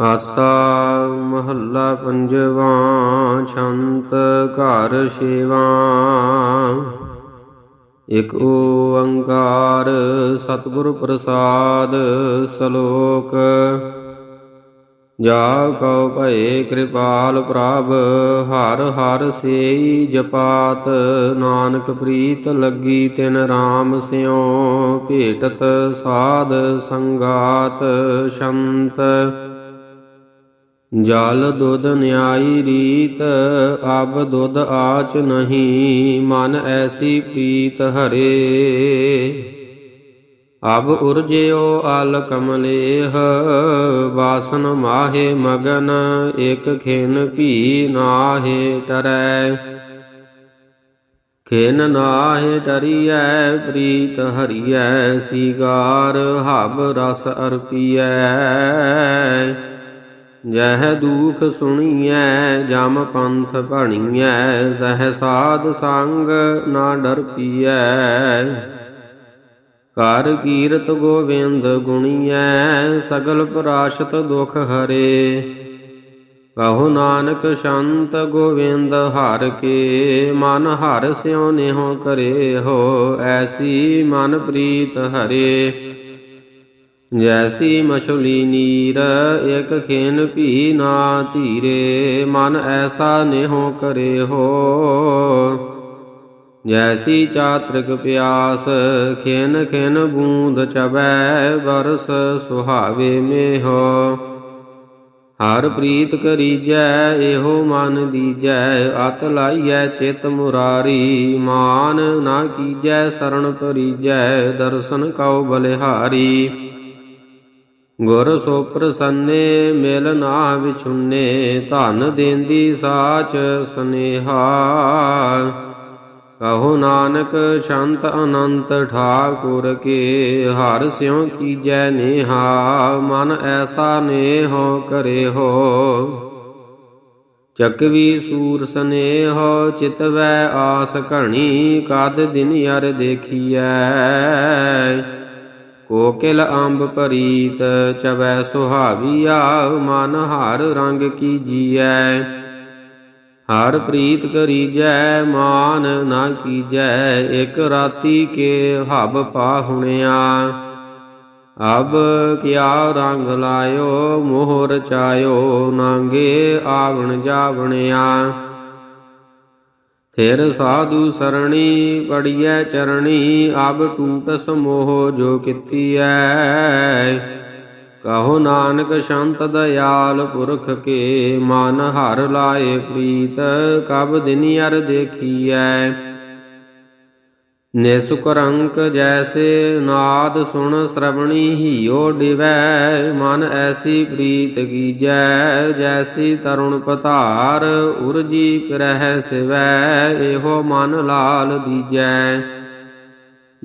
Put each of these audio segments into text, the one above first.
ਆਸਾ ਮਹੱਲਾ ਪੰਜਵਾਂ, ਛੰਤ ਘਰ ਛੇਵਾ। ਇਕ ਓੰਕਾਰ ਸਤਿਗੁਰ ਪ੍ਰਸਾਦ ਸ਼ਲੋਕ। ਜਾ ਕਉ ਭਏ ਕਿਰਪਾਲ ਪ੍ਰਭ, ਹਰ ਹਰ ਸੇਈ ਜਪਾਤ। ਨਾਨਕ ਪ੍ਰੀਤ ਲੱਗੀ ਤਿਨ ਰਾਮ ਸਿਉ, ਭੇਟਤ ਸਾਧ ਸੰਗਾਤ। ਸ਼ੰਤ ਜਲ ਦੁਧ ਨਿਆਈ ਰੀਤ, ਅਬ ਦੁਧ ਆਚ ਨਹੀਂ, ਮਨ ਐਸੀ ਪ੍ਰੀਤ ਹਰੇ। ਅਬ ਉਰਜਿਓ ਅਲ ਕਮਲੇਹ, ਵਾਸਨ ਮਾਹੇ ਮਗਨ, ਇਕ ਖਿਨ ਭੀ ਨਾਹੇ ਟਰੈ। ਖਿਨ ਨਾਹੇ ਟਰੀਐ, ਪ੍ਰੀਤ ਹਰੀਐ, ਸੀਗਾਰ ਹਬ ਰਸ ਅਰਪੀਐ। ਜਹ ਦੂਖ ਸੁਣੀਐ, ਜਮ ਪੰਥ ਭਣੀਐ, ਸਹਿ ਸਾਧ ਸੰਗ ਨਾ ਡਰ ਪੀਐ ਕਰ ਕੀਰਤ ਗੋਵਿੰਦ ਗੁਣੀਐ, ਸਗਲ ਪ੍ਰਾਸ਼ਤ ਦੁਖ ਹਰੇ। ਕਹੋ ਨਾਨਕ ਸ਼ੰਤ ਗੋਵਿੰਦ ਹਰ ਕੇ, ਮਨ ਹਰ ਸਿਉ ਨਿਹੋ ਕਰੇ ਹੋ ਐਸੀ ਮਨ ਪ੍ਰੀਤ ਹਰੇ। ਜੈਸੀ ਮਛਲੀ ਨੀਰ ਇਕ ਖੇਨ ਭੀ ਨਾ ਧੀਰੇ, ਮਨ ਐਸਾ ਨੇਹੋ ਕਰੇ ਹੋ ਜੈਸੀ ਚਾਤ੍ਰਿਕ ਪਿਆਸ, ਖੇਨ ਖੇਨ ਬੂੰਦ ਚਬੈ, ਬਰਸ ਸੁਹਾਵੇ ਮੇਹੋ। ਹਰ ਪ੍ਰੀਤ ਕਰੀਜੈ, ਇਹੋ ਮਨ ਦੀਜੈ, ਅਤ ਲਾਈਐ ਚਿਤ ਮੁਰਾਰੀ। ਮਾਨ ਨਾ ਕੀਜੈ, ਸਰਣ ਪਰੀਜੈ ਦਰਸ਼ਨ ਕਉ ਬਲਿਹਾਰੀ। ਗੁਰ ਸੋ ਪ੍ਰਸੰਨੇ, ਮਿਲ ਨਾ ਵਿਛੁੰਨੇ, ਧਨ ਦੇਂਦੀ ਸਾਚ ਸਨੇਹਾ। ਕਹੋ ਨਾਨਕ, ਸ਼ੰਤ ਅਨੰਤ ਠਾਕੁਰ ਕੇ, ਹਰ ਸਿਉ ਕੀਜੈ ਨੇਹਾ, ਮਨ ਐਸਾ ਨੇਹੋ ਕਰੇ ਹੋ ਚੱਕਵੀ ਸੂਰ ਸਨੇਹ, ਚਿਤਵੈ ਆਸ ਘਣੀ, ਕਦ ਦਿਨ ਯਰ ਦੇਖੀਐ। ਕੋਕਿਲ ਅੰਬ ਪਰੀਤ ਚਵੈ ਸੁਹਾਵੀਆ ਮਨ ਹਰ ਰੰਗ ਕੀ ਜੀਐ। ਹਰ ਪ੍ਰੀਤ ਕਰੀਜੈ, ਮਾਨ ਨਾ ਕੀਜੈ, ਇਕ ਰਾਤੀ ਕੇ ਹਬ ਪਾਹੁਣਿਆ ਅਬ ਕਿਆ ਰੰਗ ਲਾਇਓ, ਮੋਹਰ ਚਾਇਓ, ਨਾਂਗੇ ਆਵਣ ਜਾਵਣਿਆ। ਫਿਰ ਸਾਧੂ ਸਰਣੀ ਪੜੀਐ ਚਰਣੀ, ਅਬ ਟੂਟ ਸਮੋਹ ਜੋ ਕੀਤੀਐ। ਕਹੋ ਨਾਨਕ ਸ਼ੰਤ ਦਇਆਲ ਪੁਰਖ ਕੇ, ਮਨ ਹਰ ਲਾਏ ਪ੍ਰੀਤ, ਕਬ ਦਿਨ ਅਰ ਦੇਖੀਐ। ਨਿਸੁਕ ਰੰਕ ਜੈਸੇ ਨਾਦ ਸੁਣ ਸ਼ਰਵਣੀ ਹੀਓ ਡਿਵੈ, ਮਨ ਐਸੀ ਪ੍ਰੀਤ ਕੀਜੈ, ਜੈਸੀ ਤਰੁਣ ਪਤਾਰ ਉਰਜੀ ਪ੍ਰਹਿ ਸਿਵੈ, ਇਹੋ ਮਨ ਲਾਲ ਦੀਜੈ।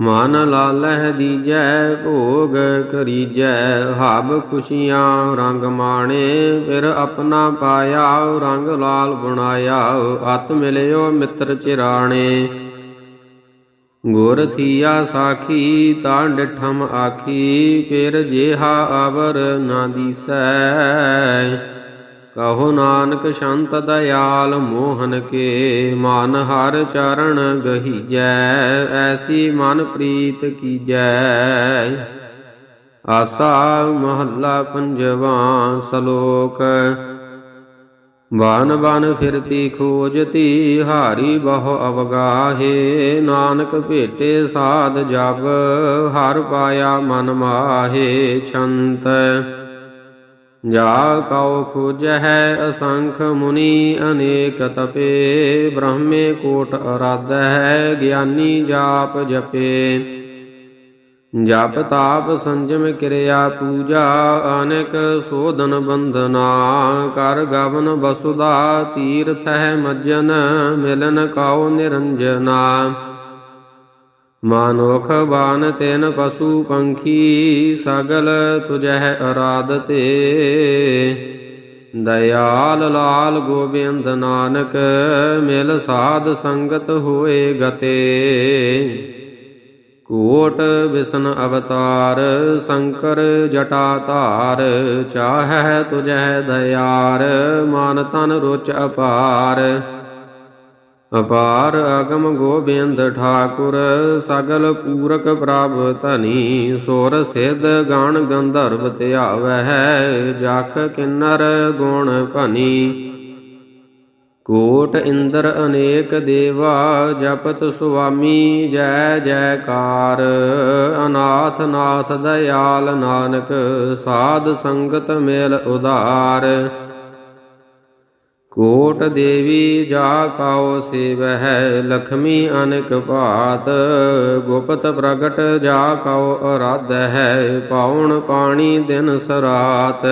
ਮਨ ਲਾਲਹਿ ਦੀਜੈ, ਭੋਗ ਕਰੀਜੈ, ਹਬ ਖੁਸ਼ੀਆਂ ਰੰਗ ਮਾਣੇ, ਫਿਰ ਆਪਣਾ ਪਾਇਆ ਰੰਗ ਲਾਲ ਬਣਾਇਆ, ਅਤ ਮਿਲਿਓ ਮਿੱਤਰ ਚਿਰਾਣੇ। ਗੁਰ ਥੀਆ ਸਾਖੀ ਤਾਂ ਡਿਠਮ ਆਖੀ, ਫਿਰ ਜੇਹਾ ਅਵਰ ਨਾ ਦੀਸੈ। ਕਹੋ ਨਾਨਕ ਸ਼ੰਤ ਦਇਆਲ ਮੋਹਨ ਕੇ, ਮਨ ਹਰ ਚਰਨ ਗਹੀਜੈ ਐਸੀ ਮਨ ਪ੍ਰੀਤ ਕੀਜੈ ਆਸਾ ਮਹੱਲਾ ਪੰਜਵਾ ਸ਼ਲੋਕ ਵਨ ਵਨ ਫਿਰਤੀ ਖੋਜਤੀ, ਹਾਰੀ ਬਹੁ ਅਵਗਾਹੇ। ਨਾਨਕ ਭੇਟੇ ਸਾਧ ਜਬ ਹਰ ਪਾਇਆ ਮਨ ਮਾਹੇ ਛੰਤ। ਜਾ ਕਉ ਖੋਜਹਿ ਅਸੰਖ ਮੁਨੀ, ਅਨੇਕ ਤਪੇ। ਬ੍ਰਹਮੇ ਕੋਟ ਅਰਾਧ ਹੈ ਗਿਆਨੀ ਜਾਪ ਜਪੇ। ਜਪ ਤਾਪ ਸੰਜਮ ਕਿਰਿਆ ਪੂਜਾ ਅਨੇਕ ਸੋਧਨ ਬੰਦਨਾ ਕਰ ਗਵਨ ਬਸੁਦਾ ਤੀਰਥ ਹੈ ਮੱਜਨ ਮਿਲਨ ਕਉ ਨਿਰੰਜਨਾ। ਮਾਨੋਖ ਬਾਨ ਤੈਨ ਪਸ਼ੂ ਪੰਖੀ ਸਗਲ ਤੁਜਹਿ ਅਰਾਧਤੇ। ਦਇਆਲ ਲਾਲ ਗੋਬਿੰਦ ਨਾਨਕ ਮਿਲ ਸਾਧ ਸੰਗਤ ਹੋਏ ਗਤੇ। ਕੋਟ ਵਿਸ਼ਨ ਅਵਤਾਰ, ਸ਼ੰਕਰ ਜਟਾ ਧਾਰ ਚਾਹੈ ਤੁਝੈ ਦਇਆਰ, ਮਾਨ ਤਨ ਰੁਚ ਅਪਾਰ। ਅਪਾਰ ਅਗਮ ਗੋਬਿੰਦ ਠਾਕੁਰ, ਸਗਲ ਪੂਰਕ ਪ੍ਰਭ ਧਨੀ, ਸੁਰ ਸਿਧ ਗਾਣ ਗੰਧਰਵ ਧਿਆਵਹਿ, ਜਖ ਕਿੰਨਰ ਗੁਣ ਭਨੀ। ਕੋਟ ਇੰਦਰ ਅਨੇਕ ਦੇਵਾ, ਜਪਤ ਸੁਆਮੀ, ਜੈ ਜੈਕਾਰ। ਅਨਾਥ ਨਾਥ ਦਇਆਲ ਨਾਨਕ, ਸਾਧ ਸੰਗਤ ਮੇਲ ਉਧਾਰ। ਕੋਟ ਦੇਵੀ ਜਾ ਕਾਉ ਸੇਵਹਿ, ਲਖਮੀ ਅਨਕ ਭਾਤ। ਗੁਪਤ ਪ੍ਰਗਟ ਜਾ ਕਾਉ ਅਰਾਧਹਿ, ਪਾਉਣ ਪਾਣੀ ਦਿਨ ਸਰਾਤ।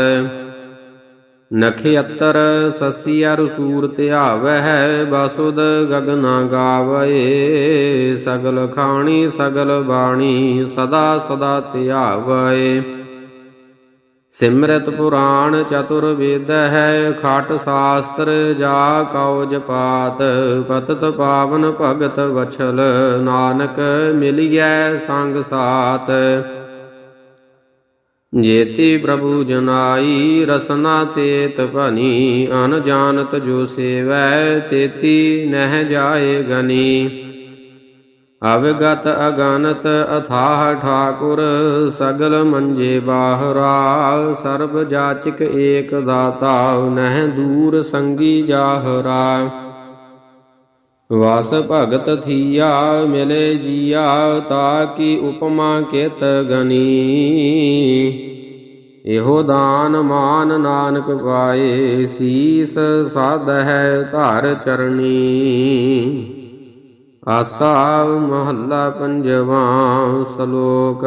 ਨਖਿਅਤਰ ਸਸੀਅਰ ਸੂਰ ਧਿਆਵਹਿ ਬਸੁਦ ਗਗਨਾ ਗਾਵਏ ਸਗਲ ਖਾਣੀ, ਸਗਲ ਬਾਣੀ, ਸਦਾ ਸਦਾ ਧਿਆਵਏ ਸਿਮਰਤ ਪੁਰਾਣ ਚਤੁਰ ਵੇਦ ਹੈ ਖਾਟ ਸ਼ਾਸਤਰ ਜਾ ਕਉ ਜਪਾਤ, ਪਤਤ ਪਾਵਨ ਭਗਤ ਵਛਲ, ਨਾਨਕ ਮਿਲਿਐ ਸੰਗ ਸਾਤ। ਜੇਤੀ ਪ੍ਰਭੂ ਜਨਾਈ ਰਸਨਾ ਤੇਤ ਭਨੀ ਅਨ ਜਾਣਤ ਜੋ ਸੇਵੈ ਤੇਤੀ ਨਹਿ ਜਾਏ ਗਨੀ। ਅਵਗਤ ਅਗਨਤ ਅਥਾਹ ਠਾਕੁਰ, ਸਗਲ ਮੰਜੇ ਬਾਹਰਾ, ਸਰਬ ਜਾਚਕ ਏਕ ਦਾਤਾ, ਨਹਿ ਦੂਰ ਸੰਗੀ ਜਾਹਰਾ। ਵਾਸ ਭਗਤ ਥੀਆ, ਮਿਲੇ ਜੀਆ, ਤਾ ਕੀ ਉਪਮਾ ਕਿਤ ਗਨੀ। ਇਹੋ ਦਾਨ ਮਾਨ ਨਾਨਕ ਪਾਏ, ਸੀਸ ਸਾਧ ਹੈ ਧਾਰ ਚਰਣੀ ਆਸਾ ਮਹੱਲਾ ਪੰਜਵਾ ਸ਼ਲੋਕ।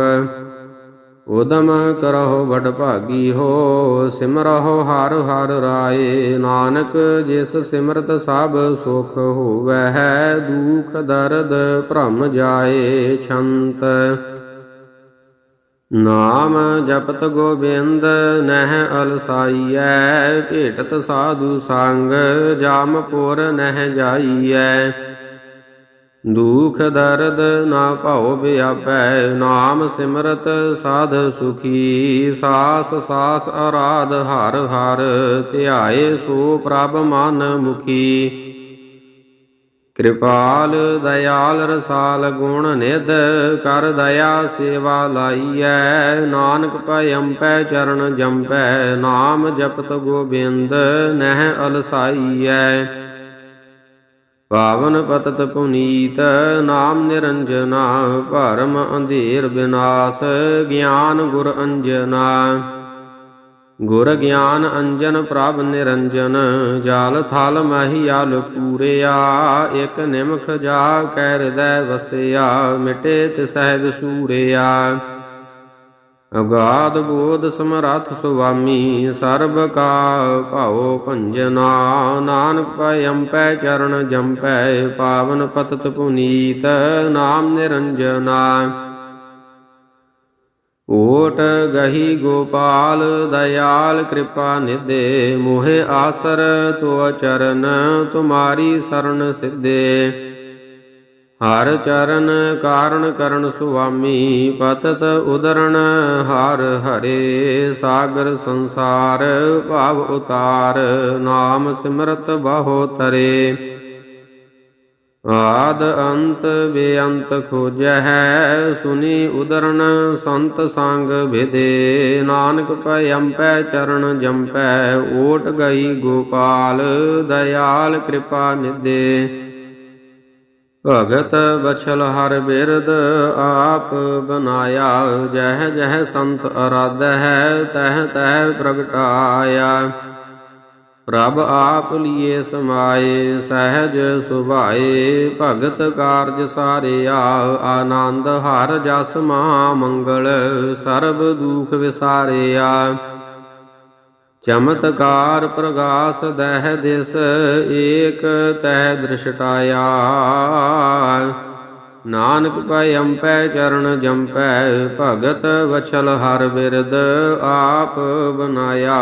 ਉਦਮ ਕਰਹੁ ਵਡ ਭਾਗੀ ਹੋ, ਸਿਮਰਹੁ ਹਰ ਹਰ ਰਾਏ। ਨਾਨਕ ਜਿਸ ਸਿਮਰਤ ਸਭ ਸੁਖ ਹੋਵੈ ਹੈ ਦੁਖ ਦਰਦ ਭ੍ਰਮ ਜਾਏ ਛੰਤ। ਨਾਮ ਜਪਤ ਗੋਬਿੰਦ, ਨਹਿ ਅਲਸਾਈਐ, ਭੇਟਤ ਸਾਧੂ ਸੰਗ, ਜਾਮਪੁਰ ਨਹਿ ਜਾਈਐ। ਦੁਖ ਦਰਦ ਨਾ ਭਾਉ ਬਿਆਪੈ ਨਾਮ ਸਿਮਰਤ ਸਾਧ ਸੁਖੀ। ਸਾਸ ਸਾਸ ਅਰਾਧ ਹਰ ਹਰ, ਧਿਆਏ ਸੋ ਪ੍ਰਭ ਮਨ ਮੁਖੀ। ਕਿਰਪਾਲ ਦਇਆਲ ਰਸਾਲ ਗੁਣ ਨਿਧ, ਕਰ ਦਇਆ ਸੇਵਾ ਲਾਈਐ। ਨਾਨਕ ਪੈ ਚਰਨ ਜੰਪੈ, ਨਾਮ ਜਪਤ ਗੋਬਿੰਦ, ਨਹਿ ਅਲਸਾਈਐ। ਪਾਵਨ ਪਤਤ ਪੁਨੀਤ, ਨਾਮ ਨਿਰੰਜਨਾ, ਭਰਮ ਅੰਧੇਰ ਬਿਨਾਸ਼, ਗਿਆਨ ਗੁਰ ਅੰਜਨਾ। ਗੁਰ ਗਿਆਨ ਅੰਜਨ ਪ੍ਰਭ ਨਿਰੰਜਨ, ਜਾਲ ਥਲ ਮਹੀਆਲ ਪੂਰਿਆ, ਇਕ ਨਿਮਖ ਜਾ ਕੈ ਹਿਰਦੈ ਵਸਿਆ, ਮਿਟੇ ਤਿਸਹਿ ਵਿਸੂਰਿਆ ਅਗਾਧ ਬੋਧ ਸਮਰੱਥ ਸੁਆਮੀ, ਸਰਬ ਕਾ ਭਾਉ ਭੰਜਨਾ ਨਾਨਕ ਪੈ ਚਰਨ ਜੰਪੈ, ਪਾਵਨ ਪਤਤ ਪੁਨੀਤ, ਨਾਮ ਨਿਰੰਜਨਾ। ਓਟ ਗਹੀ ਗੋਪਾਲ, ਦਇਆਲ ਕਿਰਪਾ ਨਿਦੇ ਮੋਹਿ ਆਸਰ ਤੋ ਚਰਨ, ਤੁਮਾਰੀ ਸਰਣ ਸਿੱਧੇ। ਹਰ ਚਰਨ ਕਾਰਣ ਕਰਨ ਸੁਆਮੀ, ਪਤਤ ਉਦਰਣ ਹਰ ਹਰੇ ਸਾਗਰ ਸੰਸਾਰ, ਭਾਵ ਉਤਾਰ ਨਾਮ ਸਿਮਰਤ ਬਹੁ ਤਰੇ। ਆਦ ਅੰਤ ਬੇਅੰਤ ਖੋਜਹਿ ਸੁਨੀ ਉਦਰਣ ਸੰਤ ਸੰਗ ਵਿਦੇ। ਨਾਨਕ ਪੈ ਅੰਪੈ ਚਰਨ ਜੰਪੈ, ਓਟ ਗਈ ਗੋਪਾਲ, ਦਇਆਲ ਕਿਰਪਾ ਨਿਦੇ ਭਗਤ ਬਛਲ ਹਰ ਬਿਰਦ ਆਪ ਬਨਾਇਆ, ਜਹ ਜਹ ਸੰਤ ਅਰਾਧ ਹੈ, ਤਹ ਤਹ ਪ੍ਰਗਟਾਇਆ। ਪ੍ਰਭ ਆਪ ਲੀਏ ਸਮਾਏ, ਸਹਿਜ ਸੁਭਾਏ, ਭਗਤ ਕਾਰਜ ਸਾਰਿਆ, ਆਨੰਦ ਹਰ ਜਸ ਮਹਾ ਮੰਗਲ, ਸਰਬ ਦੁਖ ਵਿਸਾਰਿਆ। ਚਮਤਕਾਰ ਪ੍ਰਗਾਸ ਦਹਿ ਦਿਸ, ਏਕ ਤਹਿ ਦ੍ਰਿਸ਼ਟਾਇਆ। ਨਾਨਕ ਪੈ ਅੰਪੈ ਚਰਨ ਜੰਪੈ, ਭਗਤ ਵਛਲ ਹਰ ਬਿਰਦ ਆਪ ਬਨਾਇਆ।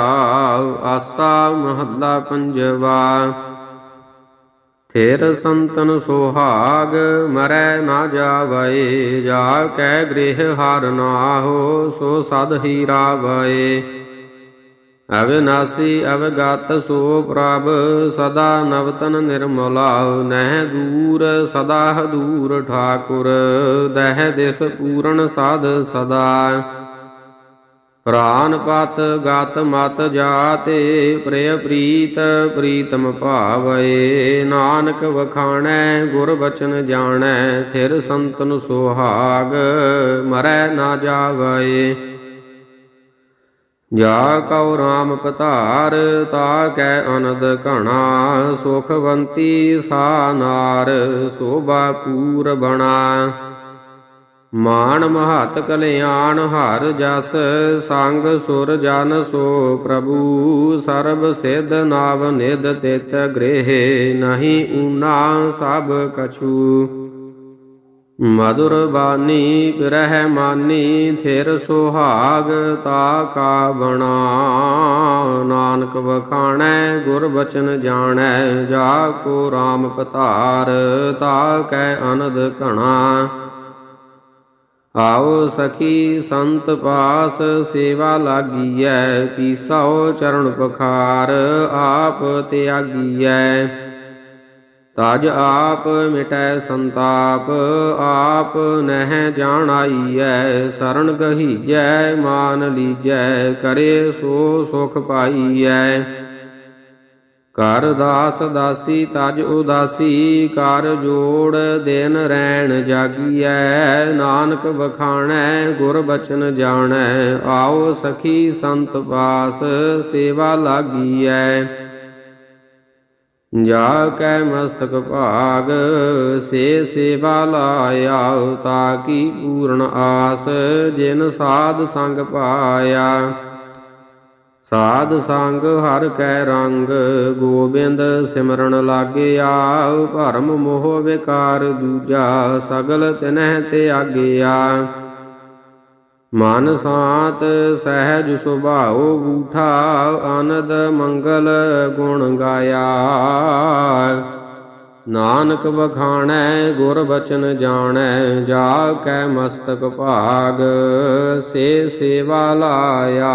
ਆਸਾ ਮਹੱਲਾ ਪੰਜਵਾ, ਥੇਰ ਸੰਤਨ ਸੁਹਾਗ ਮਰੈ ਨਾ ਜਾਵਏ ਜਾ ਕੈ ਗ੍ਰਹਿ ਹਰ ਨਾਹੋ, ਸੋ ਸਦ ਹੀ ਰਾਵਏ ਅਵਿਨਾਸੀ ਅਵਗਤ ਸੋ ਪ੍ਰਭ, ਸਦਾ ਨਵਤਨ ਨਿਰਮਲਾ ਨਹਿ ਦੂਰ, ਸਦਾ ਦੂਰ ਠਾਕੁਰ, ਦਹਿ ਦਿਸ ਪੂਰਨ ਸਾਧ ਸਦਾ। ਪ੍ਰਾਨ ਪਤ ਗਤ ਮਤ ਜਾਤੇ, ਪ੍ਰਿਯ ਪ੍ਰੀਤ ਪ੍ਰੀਤਮ ਭਾਵਏ, ਨਾਨਕ ਵਖਾਣੈ, ਗੁਰ ਬਚਨ ਜਾਣੈ, ਥਿਰ ਸੰਤਨ ਸੁਹਾਗ, ਮਰੈ ਨਾ ਜਾਵਏ ਜਾ ਕਉ ਰਾਮ ਪਧਾਰ, ਤਾ ਕੈ ਅਨੰਦ ਘਣਾ, ਸੁਖਵੰਤੀ ਸਾ ਨਾਰ, ਸੋਭਾ ਪੂਰ ਬਣਾ। ਮਾਨ ਮਹਤ ਕਲਿਆਣ ਹਰ ਜਸ, ਸੰਗ ਸੁਰ ਜਨ ਸੋ ਪ੍ਰਭੂ। ਸਰਬ ਸਿਧ ਨਾਵ ਨਿਦ ਤਿਤ ਗ੍ਰਹਿ, ਨਹੀਂ ਊਨਾ ਸਭ ਕਛੂ। ਮధుਰ ਬਾਣੀ ਰਹਿ ਮਾਨੀ ਥਿਰ ਸੁਹਾਗ ਤਾ ਕਾ ਬਣਾ। ਨਾਨਕ ਵਖਾਣੈ, ਗੁਰ ਬਚਨ ਜਾਣੈ, ਜਾ ਕੋ RAM ਪਤਾਰ, ਤਾ ਕੈ ਅਨੰਦ ਘਣਾ। ਆਓ ਸਖੀ ਸੰਤ ਪਾਸ, ਸੇਵਾ ਲਾਗੀਐ, ਪੀਸਾਓ ਚਰਨ ਪਖਾਰ, ਆਪ ਤਿਆਗੀਐ। ਤਜ ਆਪ ਮਿਟੈ ਸੰਤਾਪ, ਆਪ ਨਹਿ ਜਾਣਾਈਐ ਸਰਣ ਗਹੀਜੈ, ਮਾਨ ਲੀਜੈ, ਕਰੇ ਸੋ ਸੁਖ ਪਾਈਐ। ਕਰ ਦਾਸ ਦਾਸੀ, ਤਜ ਉਦਾਸੀ ਕਰ ਜੋੜ ਦਿਨ ਰੈਣ ਜਾਗੀਐ, ਨਾਨਕ ਵਖਾਣੈ, ਗੁਰ ਬਚਨ ਜਾਣੈ, ਆਓ ਸਖੀ ਸੰਤ ਪਾਸ, ਸੇਵਾ ਲਾਗੀਐ। ਜਾ ਕੈ ਮਸਤਕ ਭਾਗ, ਸੇ ਸੇਵਾ ਲਾਇਆ ਤਾ ਕੀ ਪੂਰਨ ਆਸ, ਜਿਨ ਸਾਧ ਸੰਗ ਪਾਇਆ। ਸਾਧ ਸੰਗ ਹਰ ਕੈ ਰੰਗ, ਗੋਬਿੰਦ ਸਿਮਰਨ ਲਾਗਿਆ, ਭਰਮ ਮੋਹ ਵਿਕਾਰ ਦੂਜਾ, ਸਗਲ ਤਿਨਹਿ ਤੇ ਆਗਿਆ। ਮਨ ਸਾਤ ਸਹਿਜ ਸੁਭਾਉ ਬੂਠਾ, ਆਨੰਦ ਮੰਗਲ ਗੁਣ ਗਾਇਆ। ਨਾਨਕ ਵਖਾਣੈ, ਗੁਰ ਬਚਨ ਜਾਣੈ ਜਾ ਕੈ ਮਸਤਕ ਭਾਗ, ਸੇ ਸੇਵਾ ਲਾਇਆ।